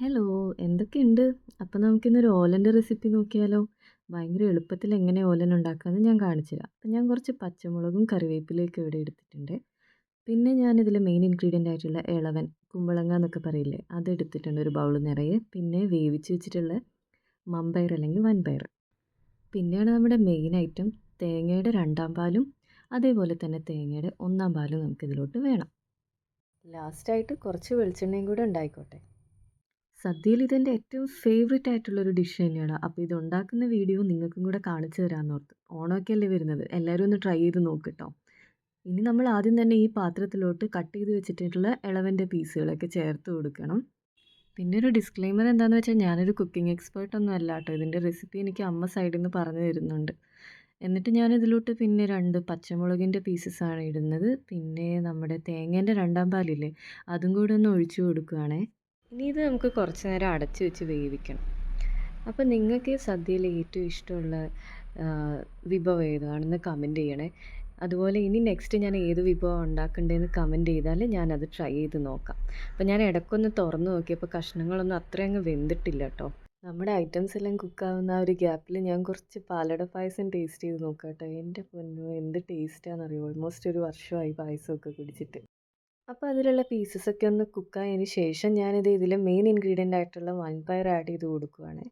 Hello എന്തൊക്കെയുണ്ട്? അപ്പം നമുക്കിന്നൊരു ഓലന്റെ റെസിപ്പി നോക്കിയാലോ? ഭയങ്കര എളുപ്പത്തിൽ എങ്ങനെ ഓലൻ ഉണ്ടാക്കാമെന്ന് ഞാൻ കാണിച്ചു തരാം. അപ്പം ഞാൻ കുറച്ച് പച്ചമുളകും കറിവേപ്പിലയൊക്കെ ഇവിടെ എടുത്തിട്ടുണ്ട്. പിന്നെ ഞാനിതിൽ മെയിൻ ഇൻഗ്രീഡിയന്റ് ആയിട്ടുള്ള ഇളവൻ കുമ്പളങ്ങ എന്നൊക്കെ പറയില്ലേ അത് എടുത്തിട്ടുണ്ട് ഒരു ബൗൾ നിറയെ. പിന്നെ വേവിച്ച് വെച്ചിട്ടുള്ള മമ്പയർ അല്ലെങ്കിൽ വൻപയർ. പിന്നെയാണ് നമ്മുടെ മെയിൻ ഐറ്റം തേങ്ങയുടെ രണ്ടാം പാലും അതേപോലെ തന്നെ തേങ്ങയുടെ ഒന്നാം പാലും നമുക്കിതിലോട്ട് വേണം. ലാസ്റ്റായിട്ട് കുറച്ച് വെളിച്ചെണ്ണയും കൂടെ ഉണ്ടായിക്കോട്ടെ. സദ്യയിൽ ഇതെന്റെ ഏറ്റവും ഫേവറേറ്റ് ആയിട്ടുള്ളൊരു ഡിഷ് തന്നെയാണ്. അപ്പോൾ ഇത് ഉണ്ടാക്കുന്ന വീഡിയോ നിങ്ങൾക്കും കൂടെ കാണിച്ചു തരാമെന്ന് ഓർത്ത്. ഓണമൊക്കെ അല്ലേ വരുന്നത്. എല്ലാവരും ഒന്ന് ട്രൈ ചെയ്ത് നോക്കിട്ടോ ഇനി നമ്മൾ ആദ്യം തന്നെ ഈ പാത്രത്തിലോട്ട് കട്ട് ചെയ്ത് വെച്ചിട്ടുള്ള ഇളവന്റെ പീസുകളൊക്കെ ചേർത്ത് കൊടുക്കണം. പിന്നെ ഒരു ഡിസ്ക്ലെയിമർ എന്താണെന്ന് വെച്ചാൽ ഞാനൊരു കുക്കിംഗ് എക്സ്പേർട്ട് ഒന്നും അല്ല കേട്ടോ ഇതിന്റെ റെസിപ്പി എനിക്ക് അമ്മ സൈഡിൽ നിന്ന് പറഞ്ഞു തരുന്നുണ്ട്. എന്നിട്ട് ഞാൻ ഇതിലോട്ട് പിന്നെ രണ്ട് പച്ചമുളകിന്റെ പീസസ് ആണ് ഇടുന്നത്. പിന്നെ നമ്മുടെ തേങ്ങേന്റെ രണ്ടാം പാലില്ലേ അതും കൂടെ ഒന്ന് ഒഴിച്ചു കൊടുക്കുകയാണേ ഇനി ഇത് നമുക്ക് കുറച്ച് നേരം അടച്ചു വെച്ച് വേവിക്കണം. അപ്പോൾ നിങ്ങൾക്ക് സദ്യയിൽ ഏറ്റവും ഇഷ്ടമുള്ള വിഭവം ഏതാണെന്ന് കമന്റ് ചെയ്യണേ. അതുപോലെ ഇനി നെക്സ്റ്റ് ഞാൻ ഏത് വിഭവം ഉണ്ടാക്കണ്ടേന്ന് കമന്റ് ചെയ്താൽ ഞാനത് ട്രൈ ചെയ്ത് നോക്കാം. അപ്പോൾ ഞാൻ ഇടയ്ക്കൊന്ന് തുറന്ന് നോക്കിയപ്പോൾ കഷ്ണങ്ങളൊന്നും അത്രയും അങ്ങ് വെന്തിട്ടില്ല കേട്ടോ നമ്മുടെ ഐറ്റംസ് എല്ലാം കുക്കാവുന്ന ആ ഒരു ഗ്യാപ്പിൽ ഞാൻ കുറച്ച് പാലട പായസം ടേസ്റ്റ് ചെയ്ത് നോക്കാം കേട്ടോ എന്റെ പൊന്നു എന്ത് ടേസ്റ്റാണെന്നറിയോ ഓൾമോസ്റ്റ് ഒരു വർഷമായി പായസമൊക്കെ കുടിച്ചിട്ട്. അപ്പോൾ അതിലുള്ള പീസസ് ഒക്കെ ഒന്ന് കുക്കായതിന് ശേഷം ഞാനിത് ഇതിൽ മെയിൻ ഇൻഗ്രീഡിയന്റ് ആയിട്ടുള്ള വൻപയർ ആഡ് ചെയ്ത് കൊടുക്കുവാണ്.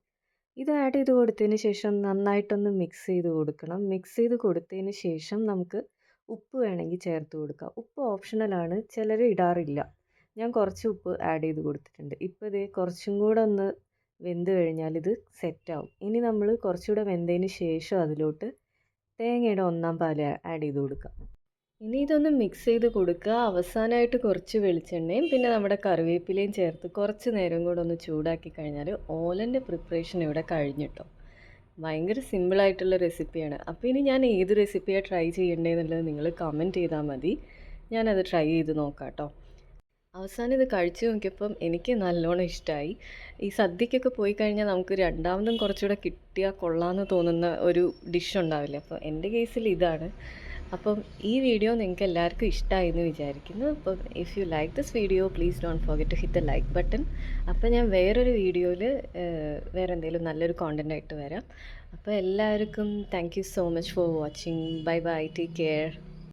ഇത് ആഡ് ചെയ്ത് കൊടുത്തതിന് ശേഷം നന്നായിട്ടൊന്ന് മിക്സ് ചെയ്ത് കൊടുക്കണം. മിക്സ് ചെയ്ത് കൊടുത്തതിന് ശേഷം നമുക്ക് ഉപ്പ് വേണമെങ്കിൽ ചേർത്ത് കൊടുക്കാം. ഉപ്പ് ഓപ്ഷണലാണ് ചിലർ ഇടാറില്ല. ഞാൻ കുറച്ച് ഉപ്പ് ആഡ് ചെയ്ത് കൊടുത്തിട്ടുണ്ട്. ഇപ്പോൾ ഇത് കുറച്ചും കൂടെ ഒന്ന് വെന്ത് കഴിഞ്ഞാൽ ഇത് സെറ്റാവും ഇനി നമ്മൾ കുറച്ചുകൂടെ വെന്തതിന് ശേഷം അതിലോട്ട് തേങ്ങയുടെ ഒന്നാം പാൽ ആഡ് ചെയ്ത് കൊടുക്കാം. ഇനി ഇതൊന്ന് മിക്സ് ചെയ്ത് കൊടുക്കുക. അവസാനമായിട്ട് കുറച്ച് വെളിച്ചെണ്ണയും പിന്നെ നമ്മുടെ കറിവേപ്പിലയും ചേർത്ത് കുറച്ച് നേരം കൂടെ ഒന്ന് ചൂടാക്കി കഴിഞ്ഞാൽ ഓലന്റെ പ്രിപ്പറേഷൻ ഇവിടെ കഴിഞ്ഞിട്ടോ ഭയങ്കര സിമ്പിളായിട്ടുള്ള റെസിപ്പിയാണ് അപ്പോൾ ഇനി ഞാൻ ഏത് റെസിപ്പിയാണ് ട്രൈ ചെയ്യേണ്ടതെന്നുള്ളത് നിങ്ങൾ കമന്റ് ചെയ്താൽ മതി. ഞാനത് ട്രൈ ചെയ്ത് നോക്കാം കേട്ടോ അവസാനം ഇത് കഴിച്ചു നോക്കിയപ്പം എനിക്ക് നല്ലോണം ഇഷ്ടമായി ഈ സദ്യക്കൊക്കെ പോയി കഴിഞ്ഞാൽ നമുക്ക് രണ്ടാമതും കുറച്ചുകൂടെ കിട്ടിയാൽ കൊള്ളാമെന്ന് തോന്നുന്ന ഒരു ഡിഷ് ഉണ്ടാവില്ലേ? അപ്പോൾ എന്റെ കേസിൽ ഇതാണ്. അപ്പം ഈ വീഡിയോ നിങ്ങൾക്ക് എല്ലാവർക്കും ഇഷ്ടമായി എന്ന് വിചാരിക്കുന്നു. അപ്പം if you like this video please don't forget to hit the like button അപ്പം ഞാൻ വേറൊരു വീഡിയോയിൽ വേറെ എന്തെങ്കിലും നല്ലൊരു കോണ്ടന്റ് ആയിട്ട് വരാം. അപ്പോൾ എല്ലാവർക്കും thank you so much for watching bye bye take care